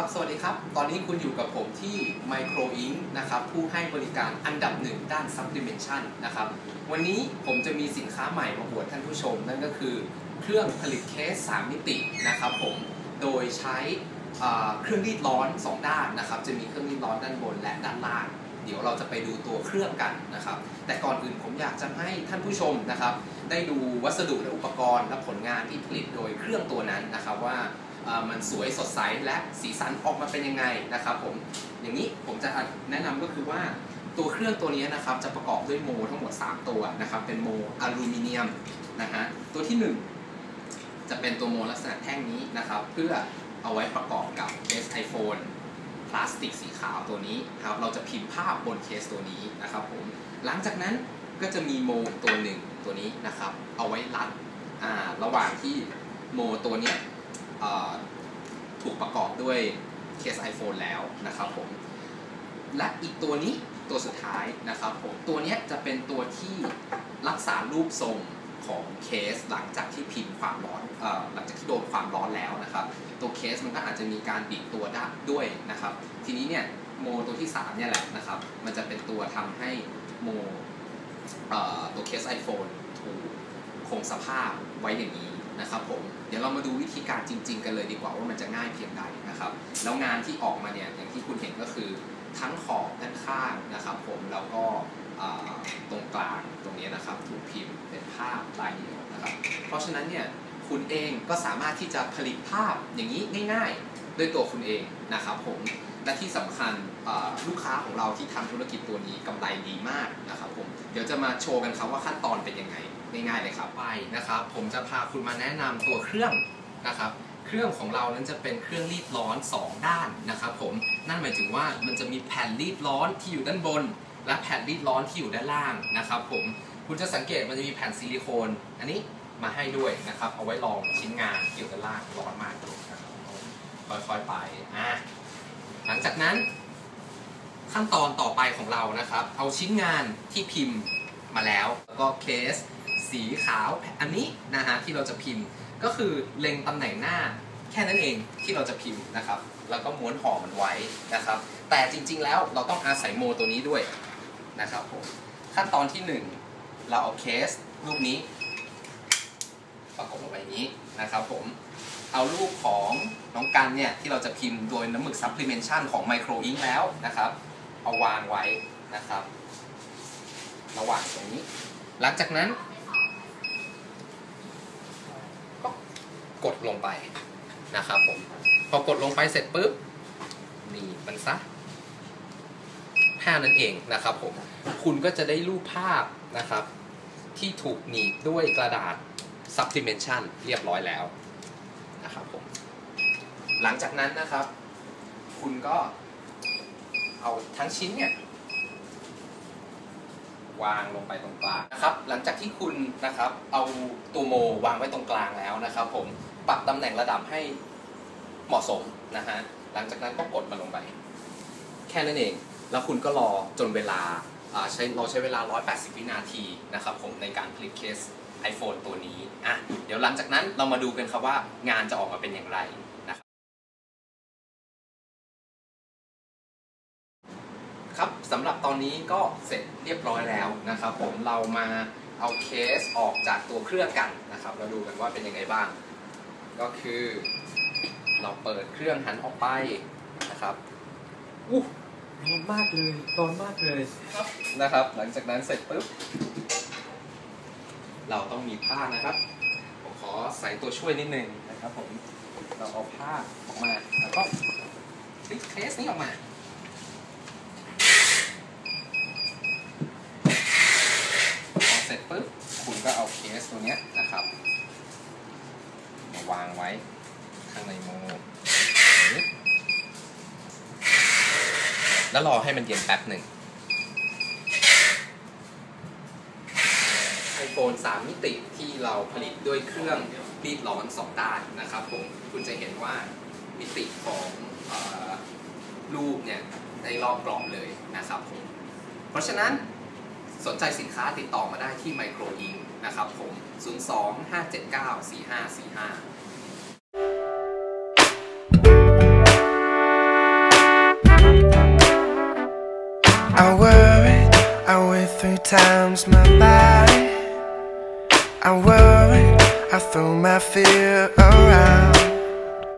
ครับ สวัสดีครับ ตอนนี้คุณอยู่กับผมที่ Micro Ink นะครับ ผู้ให้บริการอันดับหนึ่งด้าน Supplementation นะครับ วันนี้ผมจะมีสินค้าใหม่มาอวดท่านผู้ชม นั่นก็คือเครื่องผลิตเคส 3 มิตินะครับผม โดยใช้เครื่องรีดร้อน 2 ด้านนะครับ จะมีเครื่องรีดร้อนด้านบนและด้านล่าง เดี๋ยวเราจะไปดูตัวเครื่องกันนะครับ แต่ก่อนอื่นผมอยากจะให้ท่านผู้ชมนะครับ ได้ดูวัสดุและอุปกรณ์และผลงานที่ผลิตโดยเครื่องตัวนั้นนะครับว่า มันสวยสดใสและสีสันออกมาเป็นยังไงนะครับผมอย่างนี้ผมจะแนะนำก็คือว่าตัวเครื่องตัวนี้นะครับจะประกอบด้วยโมทั้งหมด 3 ตัวนะครับเป็นโมอลูมิเนียมนะฮะตัวที่ 1 จะเป็นตัวโมลักษณะแท่งนี้นะครับ เพื่อเอาไว้ประกอบกับเคส iPhone พลาสติกสีขาวตัวนี้ครับเราจะพิมพ์ภาพบนเคสตัวนี้นะครับผมหลังจากนั้นก็จะมีโมตัวหนึ่งตัวนี้นะครับเอาไว้รัดระหว่างที่โมตัวเนี้ย ถูกประกอบด้วยเคส iPhone แล้วนะครับผม และอีกตัวนี้ตัวสุดท้ายนะครับผม ตัวนี้จะเป็นตัวที่รักษารูปทรงของเคสหลังจากที่พิมพ์ความร้อนอหลังจากที่โดนความร้อนแล้วนะครับ ตัวเคสมันก็อาจจะมีการบิดตัวได้ด้วยนะครับ ทีนี้เนี่ยโมตัวที่3เนี่ยแหละนะครับ มันจะเป็นตัวทำให้โมตัวเคส iPhone ถูกคงสภาพไว้อย่างนี้ นะครับผมเดี๋ยวเรามาดูวิธีการจริง ๆ กันเลยดีกว่าว่ามันจะง่ายเพียงใดนะครับ แล้วงานที่ออกมาเนี่ยอย่างที่คุณเห็นก็คือทั้งขอบด้านข้างนะครับ ผมแล้วก็ตรงกลางตรงนี้นะครับถูกพิมพ์เป็นภาพลายเดียวนะครับ เพราะฉะนั้นเนี่ยคุณเองก็สามารถที่จะผลิตภาพอย่างนี้ง่าย ๆ ด้วยตัวคุณเองนะครับผม และที่สำคัญอ่าลูกค้าของเราที่ทำธุรกิจตัวนี้กำไรดีมากนะครับผมเดี๋ยวจะมาโชว์กันครับว่าขั้นตอนเป็นยังไงง่ายๆเลยครับไปนะครับ ผมจะพาคุณมาแนะนำตัวเครื่องนะครับเครื่องของเรานั้นจะเป็นเครื่องรีดร้อน 2 ด้านนะครับผมนั่นหมายถึงว่ามันจะมีแผ่นรีดร้อนที่อยู่ด้านบน และแผ่นรีดร้อนที่อยู่ด้านล่างนะครับผมคุณจะสังเกตมันจะมีแผ่นซิลิโคน อันนี้มาให้ด้วยนะครับเอาไว้รองชิ้นงานที่อยู่ด้านล่างร้อนมากเลยนะครับค่อยๆไปอะ หลังจากนั้น ขั้นตอนต่อไปของเรานะครับ เอาชิ้นงานที่พิมพ์มาแล้ว แล้วก็เคส สีขาวอันนี้นะฮะที่เราจะพิมพ์ ก็คือเล็งตำแหน่งหน้าแค่นั้นเองที่เราจะพิมพ์นะครับ แล้วก็ม้วนห่อมันไว้นะครับ แต่จริงๆแล้วเราต้องอาศัยโมตัวนี้ด้วยนะครับผมขั้นตอนที่หนึ่งเราเอาเคสรูปนี้ประกบลงไปอย่างนี้นะครับผม เอารูปของน้องกันเนี่ยที่เราจะพิมพ์โดยน้ำหมึก supplementation ของ Micro Ink แล้วนะครับ เอาวางไว้นะครับ ระหว่างตรงนี้ หลังจากนั้นก็กดลงไปนะครับผม พอกดลงไปเสร็จปุ๊บนีบมันซะแค่นั้นเองนะครับผม คุณก็จะได้รูปภาพนะครับ ที่ถูกหนีบด้วยกระดาษ supplementation เรียบร้อยแล้ว นะครับผมหลังจากนั้นนะครับ คุณก็เอาทั้งชิ้นเนี่ยวางลงไปตรงกลางนะครับ หลังจากที่คุณนะครับเอาตัวโมวางไว้ตรงกลางแล้วนะครับ ผมปรับตำแหน่งระดับให้เหมาะสมนะฮะหลังจากนั้นก็กดมันลงไป แค่นั้นเอง แล้วคุณก็รอจนเวลาใช้เราใช้เวลา 180 วินาทีนะครับผมในการผลิตเคส iPhone ตัวนี้อะเดี๋ยวหลังจากนั้นเรามาดูกันครับว่างานจะออกมาเป็นอย่างไรนะครับครับสำหรับตอนนี้ก็เสร็จเรียบร้อยแล้วนะครับ ผมเรามาเอาเคสออกจากตัวเครื่องกันนะครับเราดูกันว่าเป็นยังไงบ้าง ก็คือเราเปิดเครื่องหันออกไปนะครับอู้ร้อนมากเลยร้อนมากเลยครับนะครับ หลังจากนั้นเสร็จปุ๊บ เราต้องมีผ้านะครับ ผมขอใส่ตัวช่วยนิดนึงนะครับผม เราเอาผ้าออกมา แล้วก็พลิกเคสนี้ออกมา พอเสร็จปุ๊บ คุณก็เอาเคสตัวเนี้ยนะครับ มาวางไว้ข้างในโมแล้วรอให้มันเย็นแป๊บหนึ่ง โฟน3 มิติที่เราผลิตด้วยเครื่องรีดร้อนสองด้านนะครับผมคุณจะเห็นว่ามิติของอรูปเนี่ยในรอบกล่องเลยนะครับผมเพราะฉะนั้นสนใจสินค้าติดต่อมาได้ที่ไมโครอิงนะครับผม 025794545I worried, I went three times my body I worry, I throw my fear around.